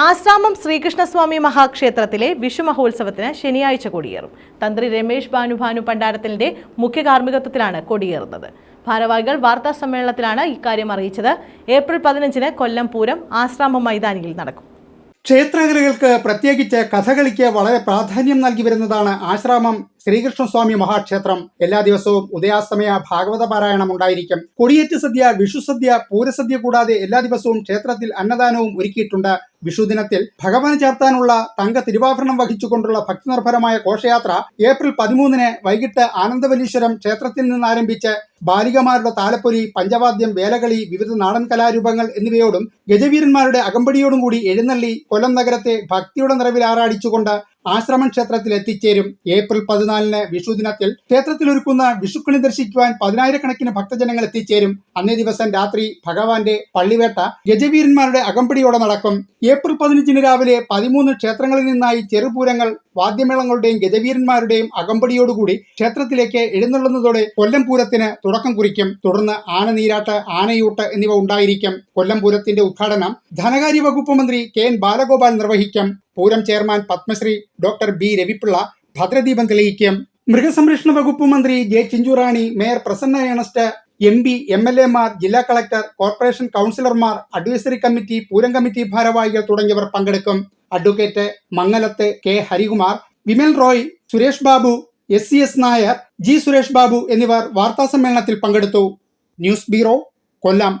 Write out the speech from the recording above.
ആശ്രാമം ശ്രീകൃഷ്ണസ്വാമി മഹാക്ഷേത്രത്തിലെ വിഷു മഹോത്സവത്തിന് ശനിയാഴ്ച കൊടിയേറും. തന്ത്രി രമേശ് ഭാനുഭാനു പണ്ടാരത്തിലിന്റെ മുഖ്യ കാർമ്മികത്വത്തിലാണ് കൊടിയേറുന്നത്. ഭാരവാഹികൾ വാർത്താ സമ്മേളനത്തിലാണ് ഇക്കാര്യം അറിയിച്ചത്. ഏപ്രിൽ പതിനഞ്ചിന് കൊല്ലം പൂരം ആശ്രാമം മൈതാനിയിൽ നടക്കും. ക്ഷേത്രകലകൾക്ക് പ്രത്യേകിച്ച് കഥകളിക്ക് വളരെ പ്രാധാന്യം നൽകി വരുന്നതാണ് ആശ്രാമം ശ്രീകൃഷ്ണസ്വാമി മഹാക്ഷേത്രം എല്ലാ ദിവസവും ഉദയാസ്തമയ ഭാഗവത പാരായണം ഉണ്ടായിരിക്കും. കൊടിയേറ്റ് സദ്യ വിഷുസദ്യ പൂരസദ്യ കൂടാതെ എല്ലാ ദിവസവും ക്ഷേത്രത്തിൽ അന്നദാനവും ഒരുക്കിയിട്ടുണ്ട്. വിഷുദിനത്തിൽ ഭഗവാൻ ചേർത്താനുള്ള തങ്ക തിരുവാഭരണം വഹിച്ചുകൊണ്ടുള്ള ഭക്തിനിർഭരമായ ഘോഷയാത്ര ഏപ്രിൽ പതിമൂന്നിന് വൈകിട്ട് ആനന്ദവല്ലീശ്വരം ക്ഷേത്രത്തിൽ നിന്ന് ആരംഭിച്ച് ബാലികമാരുടെ താലപ്പൊലി പഞ്ചവാദ്യം വേലകളി വിവിധ നാടൻ കലാരൂപങ്ങൾ എന്നിവയോടും ഗജവീരന്മാരുടെ അകമ്പടിയോടും കൂടി എഴുന്നള്ളി കൊല്ലം നഗരത്തെ ഭക്തിയുടെ നിറവിൽ ആറാടിച്ചുകൊണ്ട് ആശ്രമം ക്ഷേത്രത്തിൽ എത്തിച്ചേരും ഏപ്രിൽ പതിനാലിന് വിഷു ദിനത്തിൽ ക്ഷേത്രത്തിൽ ഒരുക്കുന്ന വിഷുക്കണി ദർശിക്കുവാൻ പതിനായിരക്കണക്കിന് ഭക്തജനങ്ങൾ എത്തിച്ചേരും. അന്നേ ദിവസം രാത്രി ഭഗവാന്റെ പള്ളിവേട്ട ഗജവീരന്മാരുടെ അകമ്പടിയോടെ നടക്കും. ഏപ്രിൽ പതിനഞ്ചിന് രാവിലെ പതിമൂന്ന് ക്ഷേത്രങ്ങളിൽ നിന്നായി ചെറുപൂരങ്ങൾ വാദ്യമേളങ്ങളുടെയും ഗജവീരന്മാരുടെയും അകമ്പടിയോടുകൂടി ക്ഷേത്രത്തിലേക്ക് എഴുന്നള്ളുന്നതോടെ കൊല്ലം പൂരത്തിന് തുടക്കം കുറിക്കും. തുടർന്ന് ആനനീരാട്ട് ആനയൂട്ട് എന്നിവ ഉണ്ടായിരിക്കും. കൊല്ലം പൂരത്തിന്റെ ഉദ്ഘാടനം ധനകാര്യ വകുപ്പ് മന്ത്രി കെ എൻ ബാലഗോപാൽ നിർവഹിക്കും. Pooram chairman Padmashri doctor B Ravi Pillai ഭദ്രദീപം തെളിയിക്കും. മൃഗസംരക്ഷണ വകുപ്പ് മന്ത്രി J Chinchurani mayor Prasanna Ernest M P M L എമാർ ജില്ലാ കളക്ടർ കോർപ്പറേഷൻ കൗൺസിലർമാർ അഡ്വൈസറി കമ്മിറ്റി പൂരം കമ്മിറ്റി ഭാരവാഹികൾ തുടങ്ങിയവർ പങ്കെടുക്കും. Advocate Mangalath K. Harikumar Vimal Roy Suresh Babu S C S Nair G Suresh Babu എന്നിവർ വാർത്താ സമ്മേളനത്തിൽ പങ്കെടുത്തു. News bureau Kollam.